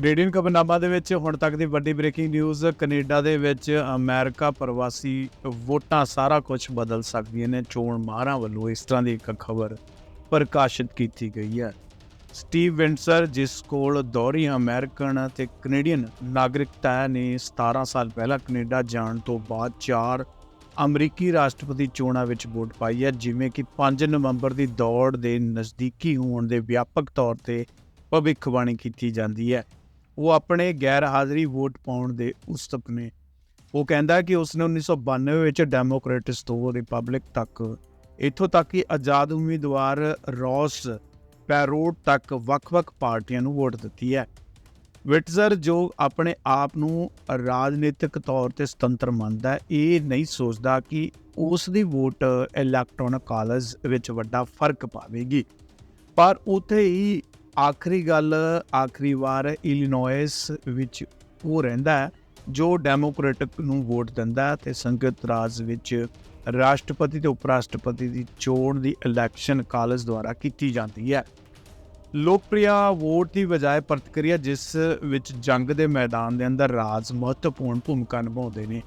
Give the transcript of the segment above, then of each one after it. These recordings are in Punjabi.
ਕੈਨੇਡੀਅਨ ਖਬਰਨਾਮਾ ਦੇ ਵਿੱਚ ਹੁਣ ਤੱਕ ਦੀ ਵੱਡੀ ਬ੍ਰੇਕਿੰਗ ਨਿਊਜ਼, ਕੈਨੇਡਾ ਦੇ ਵਿੱਚ ਅਮਰੀਕਾ ਪ੍ਰਵਾਸੀ ਵੋਟਾਂ ਸਾਰਾ ਕੁਝ ਬਦਲ ਸਕਦੀਆਂ ਨੇ, ਚੋਣ ਮਾਹਰਾਂ ਵੱਲੋਂ ਇਸ ਤਰ੍ਹਾਂ ਦੀ ਇੱਕ ਖਬਰ ਪ੍ਰਕਾਸ਼ਿਤ ਕੀਤੀ ਗਈ ਹੈ। ਸਟੀਵ ਵਿੰਸਰ ਜਿਸ ਕੋਲ ਦੋਹਰੀ ਅਮਰੀਕਨ ਅਤੇ ਕੈਨੇਡੀਅਨ ਨਾਗਰਿਕਤਾ ਨੇ 17 ਸਾਲ ਪਹਿਲਾਂ ਕੈਨੇਡਾ ਜਾਣ ਤੋਂ ਬਾਅਦ ਚਾਰ ਅਮਰੀਕੀ ਰਾਸ਼ਟਰਪਤੀ ਚੋਣਾਂ ਵਿੱਚ ਵੋਟ ਪਾਈ ਹੈ, ਜਿਵੇਂ ਕਿ 5 ਨਵੰਬਰ ਦੀ ਦੌੜ ਦੇ ਨਜ਼ਦੀਕੀ ਹੋਣ ਦੇ ਵਿਆਪਕ ਤੌਰ ਤੇ ਭਵਿੱਖਬਾਣੀ ਕੀਤੀ ਜਾਂਦੀ ਹੈ। ਉਹ ਆਪਣੇ ਗੈਰ ਹਾਜ਼ਰੀ ਵੋਟ ਪਾਉਣ ਦੇ ਉਤਸੁਕ ਨੇ। ਉਹ ਕਹਿੰਦਾ ਕਿ ਉਸਨੇ 1992 ਵਿੱਚ ਡੈਮੋਕ੍ਰੇਟਸ ਤੋਂ ਰਿਪਬਲਿਕ ਤੱਕ, ਇੱਥੋਂ ਤੱਕ ਕਿ ਆਜ਼ਾਦ ਉਮੀਦਵਾਰ ਰੌਸ ਪੈਰੋਟ ਤੱਕ ਵੱਖ-ਵੱਖ ਪਾਰਟੀਆਂ ਨੂੰ ਵੋਟ ਦਿੱਤੀ ਹੈ। ਵਿਟਜ਼ਰ ਜੋ ਆਪਣੇ ਆਪ ਨੂੰ ਰਾਜਨੀਤਿਕ ਤੌਰ ਤੇ ਸੁਤੰਤਰ ਮੰਨਦਾ ਇਹ ਨਹੀਂ ਸੋਚਦਾ ਕਿ ਉਸ ਦੀ ਵੋਟ ਇਲੈਕਟ੍ਰੋਨਿਕ ਕਾਲਜ ਵਿੱਚ ਵੱਡਾ ਫ਼ਰਕ ਪਾਵੇਗੀ। ਪਰ ਉਥੇ ਹੀ ਆਖਰੀ ਗੱਲ ਆਖਰੀ ਵਾਰ ਇਲੀਨੋਇਸ ਵਿੱਚ ਉਹ ਰਹਿੰਦਾ ਹੈ, ਜੋ ਡੈਮੋਕ੍ਰੈਟਿਕ ਨੂੰ ਵੋਟ ਦਿੰਦਾ ਹੈ ਤੇ ਸੰਯੁਕਤ ਰਾਜ ਵਿੱਚ ਰਾਸ਼ਟਰਪਤੀ ਤੇ ਉਪ ਰਾਸ਼ਟਰਪਤੀ ਦੀ ਚੋਣ ਦੀ ਇਲੈਕਸ਼ਨ ਕਾਲਜ ਦੁਆਰਾ ਕੀਤੀ ਜਾਂਦੀ ਹੈ। ਲੋਕਪ੍ਰਿਆ ਵੋਟ ਦੀ ਬਜਾਏ ਪ੍ਰਤੀਕਿਰਿਆ ਜਿਸ ਵਿੱਚ ਜੰਗ ਦੇ ਮੈਦਾਨ ਦੇ ਅੰਦਰ ਰਾਜ ਮਹੱਤਵਪੂਰਨ ਭੂਮਿਕਾ ਨਿਭਾਉਂਦੇ ਨੇ।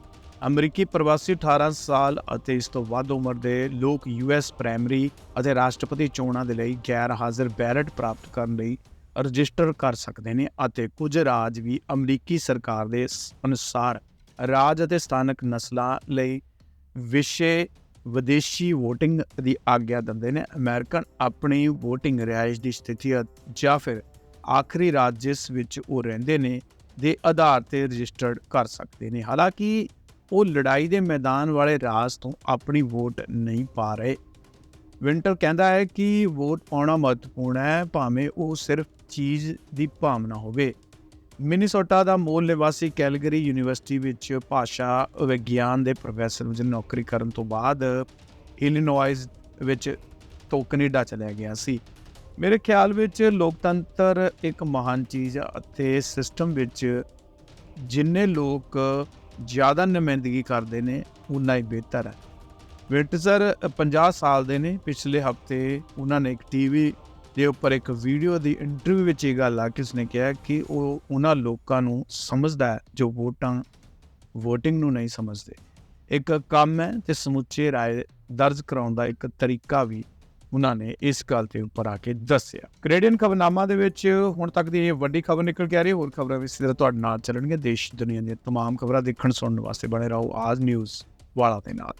ਅਮਰੀਕੀ ਪ੍ਰਵਾਸੀ 18 ਸਾਲ ਅਤੇ ਇਸ ਤੋਂ ਵੱਧ ਉਮਰ ਦੇ ਲੋਕ ਯੂਐਸ ਪ੍ਰਾਇਮਰੀ ਅਤੇ ਰਾਸ਼ਟਰਪਤੀ ਚੋਣਾਂ ਦੇ ਲਈ ਗੈਰ ਹਾਜ਼ਰ ਬੈਲਟ ਪ੍ਰਾਪਤ ਕਰਨ ਲਈ ਰਜਿਸਟਰ ਕਰ ਸਕਦੇ ਨੇ ਅਤੇ ਕੁਝ ਰਾਜ ਵੀ ਅਮਰੀਕੀ ਸਰਕਾਰ ਦੇ ਅਨੁਸਾਰ ਰਾਜ ਅਤੇ ਸਥਾਨਕ ਨਸਲਾਂ ਲਈ ਵਿਸ਼ੇ ਵਿਦੇਸ਼ੀ VOTING ਦੀ ਆਗਿਆ ਦਿੰਦੇ ਨੇ। ਅਮਰੀਕਨ ਆਪਣੀ VOTING ਰਿਹਾਇਸ਼ ਦੀ ਸਥਿਤੀ ਜਾਂ ਫਿਰ ਆਖਰੀ ਰਾਜ ਜਿਸ ਵਿੱਚ ਉਹ ਰਹਿੰਦੇ ਨੇ, ਦੇ ਆਧਾਰ ਤੇ ਰਜਿਸਟਰਡ ਕਰ ਸਕਦੇ ਨੇ। ਹਾਲਾਂਕਿ ਉਹ ਲੜਾਈ ਦੇ ਮੈਦਾਨ ਵਾਲੇ ਰਾਜ ਤੋਂ ਆਪਣੀ ਵੋਟ ਨਹੀਂ ਪਾ ਰਹੇ। ਵਿੰਟਰ ਕਹਿੰਦਾ ਹੈ ਕਿ ਵੋਟ ਪਾਉਣਾ ਮਹੱਤਵਪੂਰਨ ਹੈ, ਭਾਵੇਂ ਉਹ ਸਿਰਫ ਚੀਜ਼ ਦੀ ਭਾਵਨਾ ਹੋਵੇ। ਮਿਨੀਸੋਟਾ ਦਾ ਮੂਲ ਨਿਵਾਸੀ ਕੈਲਗਰੀ ਯੂਨੀਵਰਸਿਟੀ ਵਿੱਚ ਭਾਸ਼ਾ ਵਿਗਿਆਨ ਦੇ ਪ੍ਰੋਫੈਸਰ ਵਜੋਂ ਨੌਕਰੀ ਕਰਨ ਤੋਂ ਬਾਅਦ ਇਲੀਨੋਇਸ ਵਿੱਚ ਤੋਂ ਕੈਨੇਡਾ ਚਲਿਆ ਗਿਆ ਸੀ। ਮੇਰੇ ਖਿਆਲ ਵਿੱਚ ਲੋਕਤੰਤਰ ਇੱਕ ਮਹਾਨ ਚੀਜ਼ ਹੈ ਅਤੇ ਸਿਸਟਮ ਵਿੱਚ ਜਿੰਨੇ ਲੋਕ ਜ਼ਿਆਦਾ ਨੁਮਾਇੰਦਗੀ ਕਰਦੇ ਨੇ ਉਨਾ ਹੀ ਬਿਹਤਰ ਹੈ। ਵਿੰਟਜ਼ਰ 50 ਸਾਲ ਦੇ ਨੇ, ਪਿਛਲੇ ਹਫ਼ਤੇ ਉਹਨਾਂ ਨੇ ਇੱਕ ਟੀਵੀ ਦੇ ਉੱਪਰ ਇੱਕ ਵੀਡੀਓ ਦੀ ਇੰਟਰਵਿਊ ਵਿੱਚ ਇਹ ਗੱਲ ਆ ਕਿ ਉਸਨੇ ਕਿਹਾ ਕਿ ਉਹ ਉਹਨਾਂ ਲੋਕਾਂ ਨੂੰ ਸਮਝਦਾ ਹੈ, ਜੋ ਵੋਟਾਂ VOTING ਨੂੰ ਨਹੀਂ ਸਮਝਦੇ। ਇੱਕ ਕੰਮ ਹੈ ਤੇ ਸਮੁੱਚੇ ਰਾਏ ਦਰਜ ਕਰਾਉਣ ਦਾ ਇੱਕ ਤਰੀਕਾ ਵੀ ਉਹਨਾਂ ਨੇ ਇਸ ਗੱਲ ਤੇ ਉੱਪਰ ਆ ਕੇ ਦੱਸਿਆ ਕੈਨੇਡੀਅਨ ਖਬਰਨਾਮਾ ਦੇ ਵਿੱਚ ਹੁਣ ਤੱਕ ਦੀ ਇਹ ਵੱਡੀ ਖਬਰ ਨਿਕਲ ਕੇ ਆ ਰਹੀ ਹੈ ਹੋਰ ਖਬਰਾਂ ਵੀ ਇਸੇ ਤਰ੍ਹਾਂ ਤੁਹਾਡੇ ਨਾਲ ਚੱਲਣਗੀਆਂ ਦੇਸ਼ ਦੁਨੀਆ ਦੀਆਂ तमाम ਖਬਰਾਂ ਦੇਖਣ ਸੁਣਨ ਵਾਸਤੇ ਬਣੇ ਰਹੋ ਆਜ ਨਿਊਜ਼ ਵਾਲਾ ਦੇ ਨਾਲ